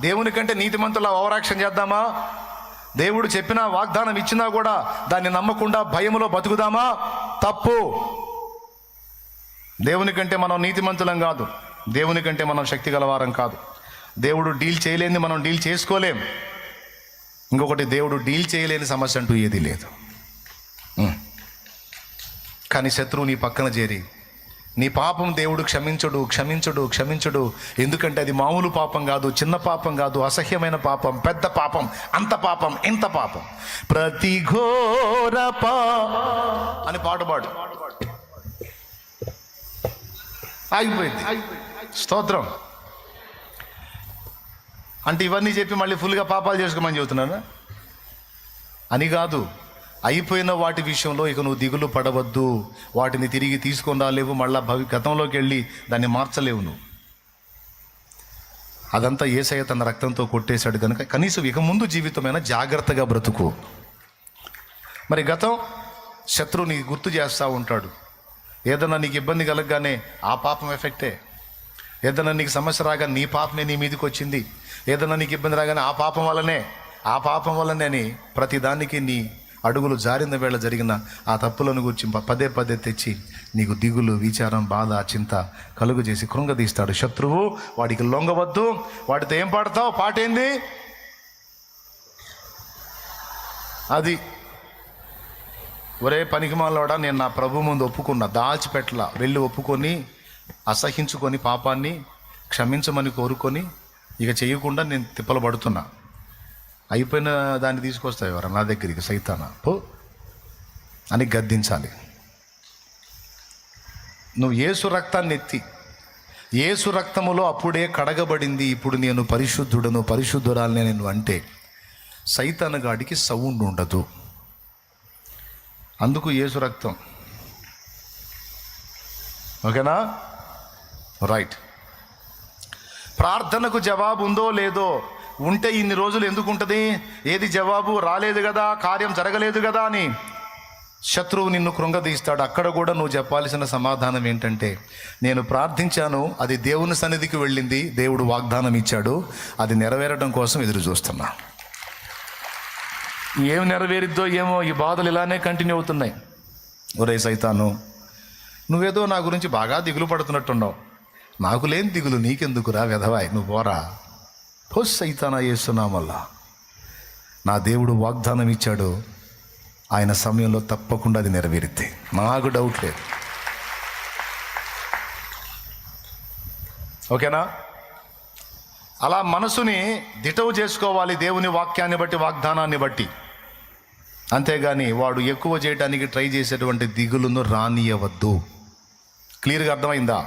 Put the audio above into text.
దేవుని కంటే నీతిమంతుల ఓవరాక్షన్ చేద్దామా? దేవుడు చెప్పిన వాగ్దానం ఇచ్చినా కూడా దాన్ని నమ్మకుండా భయములో బతుకుదామా? తప్పు. దేవుని కంటే మనం నీతిమంతులం కాదు. దేవుని కంటే మనం శక్తి గలవారం కాదు. దేవుడు డీల్ చేయలేని మనం డీల్ చేసుకోలేం. ఇంకొకటి దేవుడు డీల్ చేయలేని సమస్య అంటూ ఏదీ లేదు. కానీ శత్రువు నీ పక్కన చేరి నీ పాపం దేవుడు క్షమించడు క్షమించడు క్షమించడు. ఎందుకంటే అది మామూలు పాపం కాదు చిన్న పాపం కాదు అసహ్యమైన పాపం పెద్ద పాపం అంత పాపం ఇంత పాపం. ప్రతి ఘోర పా అని పాట పాడు. ఆగిపోయింది. స్తోత్రం. అంటే ఇవన్నీ చెప్పి మళ్ళీ ఫుల్గా పాపాలు చేసుకోమని చెబుతున్నాను? అని కాదు. అయిపోయిన వాటి విషయంలో ఇక నువ్వు దిగులు పడవద్దు. వాటిని తిరిగి తీసుకొని రాలేవు మళ్ళా భవి గతంలోకి వెళ్ళి దాన్ని మార్చలేవు నువ్వు. అదంతా ఏసయ్య తన రక్తంతో కొట్టేశాడు కనుక కనీసం ఇక ముందు జీవితమైనా జాగ్రత్తగా బ్రతుకు. మరి గతం శత్రువు నీకు గుర్తు చేస్తూ ఉంటాడు. ఏదన్నా నీకు ఇబ్బంది కలగగానే ఆ పాపం ఎఫెక్టే. ఏదన్నా నీకు సమస్య రాగా నీ పాపమే నీ మీదకి వచ్చింది. ఏదన్నా నీకు ఇబ్బంది రాగానే ఆ పాపం వల్లనే ఆ పాపం వల్లనే అని ప్రతిదానికి నీ అడుగులు జారిన వేళ జరిగిన ఆ తప్పులను గురించి పదే పదే తెచ్చి నీకు దిగులు విచారం బాధ చింత కలుగు చేసి కృంగదీస్తాడు. శత్రువు వాడికి లొంగవద్దు. వాడితో ఏం పాడతావు? పాట ఏంది? అది. ఒరే పనికిమాలోడా నేను నా ప్రభు ముందు ఒప్పుకున్నా దాచిపెట్టల వెళ్ళి ఒప్పుకొని అసహించుకొని పాపాన్ని క్షమించమని కోరుకొని ఇక చేయకుండా నేను తిప్పలు పడుతున్నా. అయిపోయిన దాన్ని తీసుకొస్తావు ఎవరు నా దగ్గరికి సైతాన? పో. అని గద్దించాలి. నువ్వు ఏసు రక్తాన్ని ఎత్తి ఏసు రక్తములో అప్పుడే కడగబడింది ఇప్పుడు నేను పరిశుద్ధుడను పరిశుద్ధురాలని నేను అంటే సైతాన గాడికి సౌండ్ ఉండదు. అందుకు ఏసు రక్తం. ఓకేనా? రైట్. ప్రార్థనకు జవాబు ఉందో లేదో ఉంటే ఇన్ని రోజులు ఎందుకు ఉంటుంది ఏది జవాబు రాలేదు కదా కార్యం జరగలేదు కదా అని. శత్రువు నిన్ను కృంగదీస్తాడు. అక్కడ కూడా నువ్వు చెప్పాల్సిన సమాధానం ఏంటంటే నేను ప్రార్థించాను అది దేవుని సన్నిధికి వెళ్ళింది దేవుడు వాగ్దానం ఇచ్చాడు అది నెరవేరడం కోసం ఎదురు చూస్తున్నా. ఏం నెరవేరిద్దో ఏమో ఈ బాధలు ఇలానే కంటిన్యూ అవుతున్నాయి. ఒరే సైతాను నువ్వేదో నా గురించి బాగా దిగులు పడుతున్నట్టున్నావు. నాకు లేని దిగులు నీకెందుకురా వెధవాయ్? నువ్వు పోరా. పొస్ సైతానా చేస్తున్నామల్లా నా దేవుడు వాగ్దానం ఇచ్చాడు. ఆయన సమయంలో తప్పకుండా అది నెరవేరితే. నాకు డౌట్ లేదు. ఓకేనా? అలా మనసుని దిటవు చేసుకోవాలి దేవుని వాక్యాన్ని బట్టి వాగ్దానాన్ని బట్టి. అంతేగాని వాడు ఎక్కువ చేయడానికి ట్రై చేసేటువంటి దిగులును రానియవద్దు. క్లియర్గా అర్థమైందా?